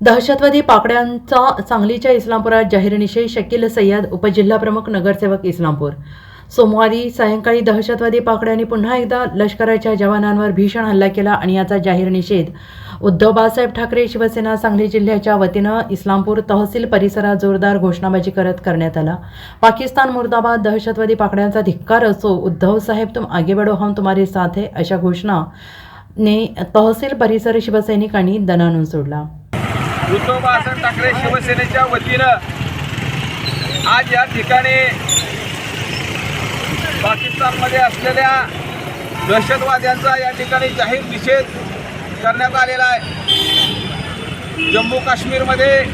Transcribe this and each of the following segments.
दहशतवादी पाकड्यांचा सांगलीच्या इस्लामपुरात जाहीर निषेध शकील सय्यद उपजिल्हाप्रमुख नगरसेवक इस्लामपूर. सोमवारी सायंकाळी दहशतवादी पाकड्यांनी पुन्हा एकदा लष्कराच्या जवानांवर भीषण हल्ला केला आणि याचा जाहीर निषेध उद्धव बाळासाहेब ठाकरे शिवसेना सांगली जिल्ह्याच्या वतीनं इस्लामपूर तहसील परिसरात जोरदार घोषणाबाजी करत करण्यात आला. पाकिस्तान मुर्दाबाद दहशतवादी पाकड्यांचा धिक्कार असो उद्धव साहेब तुम आगे बढो हम तुम्हारे साथ है अशा घोषणा ने तहसील परिसर शिवसैनिकांनी दणानून सोडला. उद्धव बाळासाहेब ठाकरे शिवसेनेच्या वतीनं आज या ठिकाणी पाकिस्तानमध्ये असलेल्या दहशतवाद्यांचा या ठिकाणी जाहीर निषेध करण्यात आलेला आहे. जम्मू काश्मीरमध्ये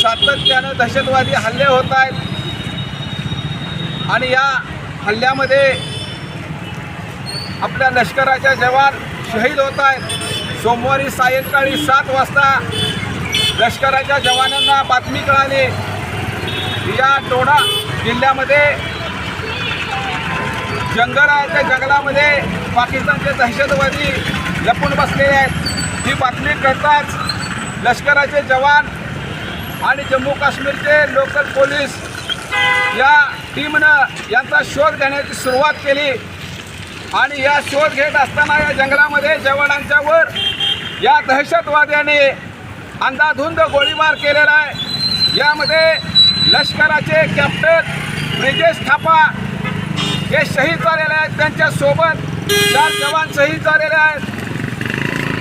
सातत्यानं दहशतवादी हल्ले होत आहेत. आणि या हल्ल्यामध्ये आपल्या लष्कराच्या जवान शहीद होत आहेत. सोमवारी सायंकाळी सात वाजता लष्कराच्या जवानांना बातमी कळाली. या टोडा जिल्ह्यामध्ये जंगल आहे त्या जंगलामध्ये पाकिस्तानचे दहशतवादी लपून बसलेले आहेत. ही बातमी कळताच लष्कराचे जवान आणि जम्मू काश्मीरचे लोकल पोलीस या टीमनं यांचा शोध घेण्याची सुरुवात केली. आणि या शोध घेत असताना या जंगलामध्ये जवानांच्यावर या दहशतवाद्याने अंधाधुंद गोळीबार केलेला आहे. यामध्ये लष्कराचे कॅप्टन ब्रिजेश थापा हे शहीद झालेले आहेत. त्यांच्यासोबत चार जवान शहीद झालेले आहेत.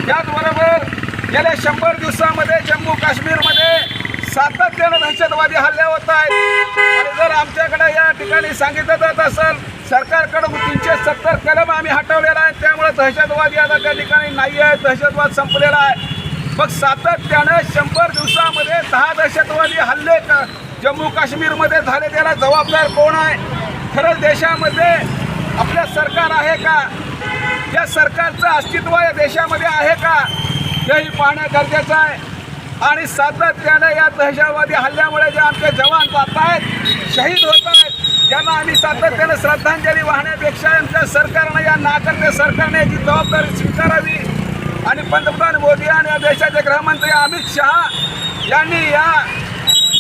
त्याचबरोबर गेल्या शंभर दिवसामध्ये जम्मू काश्मीरमध्ये सातत्यानं दहशतवादी हल्ले होत आहेत. आणि जर आमच्याकडे या ठिकाणी सांगितलं जात असेल सरकारकडून तीनशे सत्तर कलम आम्ही हटवलेला आहे. त्यामुळे दहशतवादी आता त्या ठिकाणी नाही आहे दहशतवाद संपलेला आहे. मग सातत्यानं शंभर दिवसामध्ये दहा दहशतवादी हल्ले जम्मू काश्मीरमध्ये झाले त्याला जबाबदार कोण आहे? खरंच देशामध्ये आपलं सरकार आहे का? या सरकारचं अस्तित्व या देशामध्ये आहे का? हेही पाहणं गरजेचं आहे. आणि सातत्यानं या दहशतवादी हल्ल्यामुळे जे आमचे जवान जात आहेत शहीद होत आहेत ज्यांना आम्ही सातत्यानं श्रद्धांजली वाहण्यापेक्षा यांच्या सरकारनं या नाकर्ते सरकारने याची जबाबदारी स्वीकारावी. आणि पंतप्रधान मोदी आणि या देशाचे गृहमंत्री अमित शहा यांनी या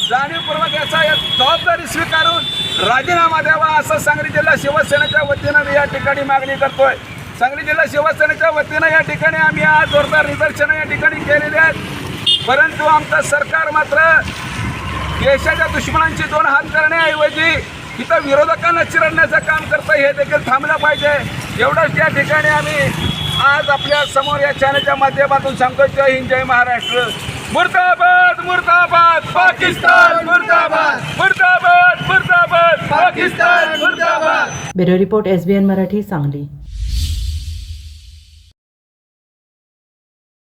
जाणीवपूर्वक याचा या जबाबदारी स्वीकारून राजीनामा द्यावा असं सांगली जिल्हा शिवसेनेच्या वतीनं मी या ठिकाणी मागणी करतोय. सांगली जिल्हा शिवसेनेच्या वतीनं या ठिकाणी आम्ही आज जोरदार निदर्शनं या ठिकाणी केलेली आहेत. परंतु आमचं सरकार मात्र देशाच्या दुश्मनांची दोन हात करण्याऐवजी इथं विरोधकांना चिरडण्याचं काम करतं हे देखील थांबलं पाहिजे. एवढंच या ठिकाणी आम्ही आज आपल्यासमोर या चॅनलच्या माध्यमातून सांगतो जय हिंद जय महाराष्ट्र. मुर्दाबाद मुर्दाबाद पाकिस्तान मुर्दाबाद. मुर्दाबाद मुर्दाबाद पाकिस्तान मुर्दाबाद. Bureau report S B N Marathi Sangli.